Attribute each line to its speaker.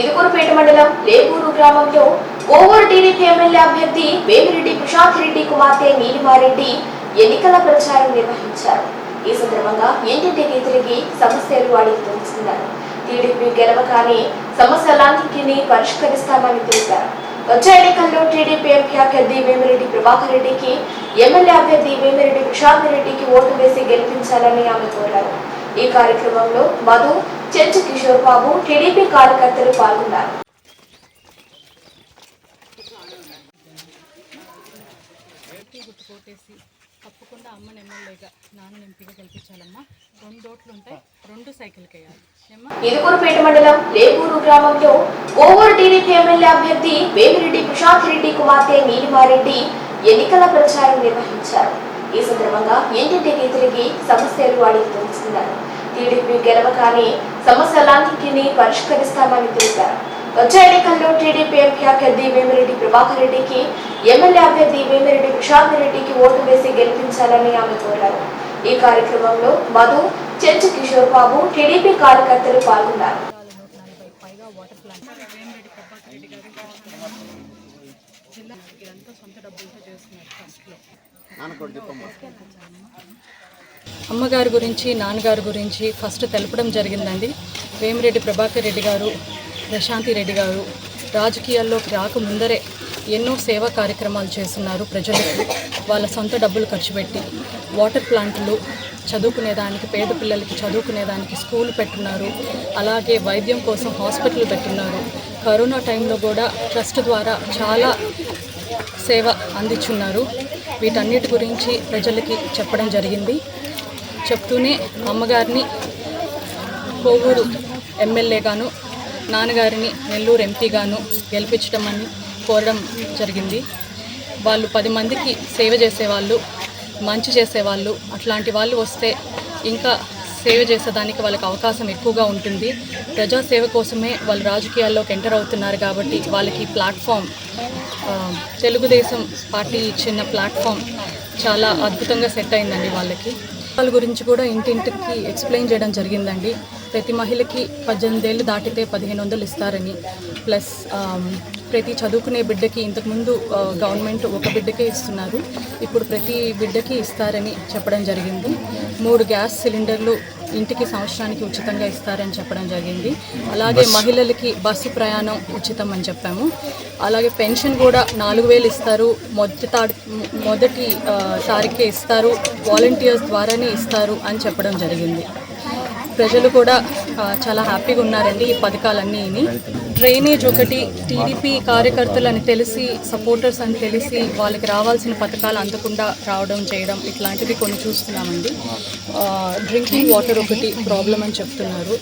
Speaker 1: ఇదుకూరుపేట మండలం లేగూరు గ్రామంలో over TDP MLA అభ్యర్థి వేమిరెడ్డి ప్రశాంత్ రెడ్డి కుమార్తె నీలిమారెడ్డి ఎన్నికల ప్రచారం నిర్వహించారు. ఈ సందర్భంగా ఇంటింటికి తిరిగి సమస్యలు అడిగి తెలుసుకున్నారు. టీడీపీ గెలవగానే సమస్యలన్నింటినీ పరిష్కరిస్తామని తెలిపారు. వచ్చే ఎన్నికల్లో టీడీపీ ఎంపీ అభ్యర్థి వేమిరెడ్డి ప్రభాకర్ రెడ్డికి ఎమ్మెల్యే అభ్యర్థి వేమిరెడ్డి ప్రశాంత్ రెడ్డికి ఓటు వేసి గెలిపించాలని ఆమె కోరారు. ఈ కార్యక్రమంలో మధు చెంచు కిషోర్ బాబు టీడీపీ కార్యకర్తలు పాల్గొన్నారు.
Speaker 2: తప్పకుండా అమ్మని ఎమ్మెల్యేగా నాన్న ఎంపీగా గెలిపించాలమ్మా. రెండు ఓట్లు ఉంటాయి రెండు సైకిల్కి వేయాలి ఏమ్మా?
Speaker 1: ఇదుకూరుపేట మండలం లేగూరు గ్రామంలో ఓవర్ టీడీపీ ఎమ్మెల్యే అభ్యర్థి వేమిరెడ్డి ప్రశాంత్ రెడ్డి కుమార్తె నీలిమారెడ్డి ఎన్నికల ప్రచారం నిర్వహించారు. ఈ సందర్భంగా ఇంటింటికి తిరిగి సమస్యలు అడిగి తెలుసుకున్నారు. టీడీపీ గెలవగానే సమస్యలన్నింటినీ పరిష్కరిస్తామని తెలిపారు. వచ్చే ఎన్నికల్లో టీడీపీ ఎంపీ అభ్యర్థి వేమిరెడ్డి ప్రభాకర్ రెడ్డికి ఎమ్మెల్యే అభ్యర్థి వేమిరెడ్డి విశాఖ రెడ్డికి ఓటు వేసి గెలిపించాలని ఆమె కోరారు. ఈ కార్యక్రమంలో మధు చెంచు కిషోర్ బాబు టీడీపీ కార్యకర్తలు పాల్గొన్నారు.
Speaker 2: జిల్లా ఇదంతా సొంత డబ్బులతో చేస్తున్నారు ఫస్ట్లో అమ్మగారి గురించి నాన్నగారి గురించి ఫస్ట్ తెలపడం జరిగిందండి. వేమిరెడ్డి ప్రభాకర్ రెడ్డి గారు ప్రశాంతి రెడ్డి గారు రాజకీయాల్లోకి రాకముందరే ఎన్నో సేవా కార్యక్రమాలు చేస్తున్నారు ప్రజలకు వాళ్ళ సొంత డబ్బులు ఖర్చు పెట్టి వాటర్ ప్లాంట్లు చదువుకునేదానికి పేద పిల్లలకి చదువుకునేదానికి స్కూల్ పెట్టున్నారు. అలాగే వైద్యం కోసం హాస్పిటల్ పెట్టున్నారు. కరోనా టైంలో కూడా ట్రస్ట్ ద్వారా చాలా సేవ అందించున్నారు. వీటన్నిటి గురించి ప్రజలకి చెప్పడం జరిగింది. చెప్తూనే అమ్మగారిని కోవూరు ఎమ్మెల్యేగాను నాన్నగారిని నెల్లూరు ఎంపీగాను గెలిపించడం అని కోరడం జరిగింది. వాళ్ళు పది మందికి సేవ చేసేవాళ్ళు మంచి చేసేవాళ్ళు అట్లాంటి వాళ్ళు వస్తే ఇంకా సేవ చేసేదానికి వాళ్ళకి అవకాశం ఎక్కువగా ఉంటుంది. ప్రజాసేవ కోసమే వాళ్ళు రాజకీయాల్లోకి ఎంటర్ అవుతున్నారు కాబట్టి వాళ్ళకి ప్లాట్ఫామ్ తెలుగుదేశం పార్టీ ఇచ్చిన ప్లాట్ఫామ్ చాలా అద్భుతంగా సెట్ అయిందండి వాళ్ళకి. వాళ్ళ గురించి కూడా ఇంటింటికి ఎక్స్ప్లెయిన్ చేయడం జరిగిందండి. ప్రతి మహిళకి పద్దెనిమిది ఏళ్ళు దాటితే పదిహేను వందలు ఇస్తారని. ప్లస్ ప్రతి చదువుకునే బిడ్డకి ఇంతకుముందు గవర్నమెంట్ ఒక బిడ్డకే ఇస్తున్నారు. ఇప్పుడు ప్రతి బిడ్డకి ఇస్తారని చెప్పడం జరిగింది. మూడు గ్యాస్ సిలిండర్లు ఇంటికి సంవత్సరానికి ఉచితంగా ఇస్తారని చెప్పడం జరిగింది. అలాగే మహిళలకి బస్సు ప్రయాణం ఉచితం అని చెప్పాము. అలాగే పెన్షన్ కూడా నాలుగు వేలు ఇస్తారు. మొదటి తాడు మొదటి తారీఖే ఇస్తారు. వాలంటీర్స్ ద్వారానే ఇస్తారు అని చెప్పడం జరిగింది. ప్రజలు కూడా చాలా హ్యాపీగా ఉన్నారండి ఈ పథకాలన్నీ డ్రైనేజ్ ఒకటి టీడీపీ కార్యకర్తలు అని తెలిసి సపోర్టర్స్ అని తెలిసి వాళ్ళకి రావాల్సిన పథకాలు అందకుండా రావడం చేయడం ఇట్లాంటివి కొన్ని చూస్తున్నామండి. డ్రింకింగ్ వాటర్ ఒకటి ప్రాబ్లం అని చెప్తున్నారు.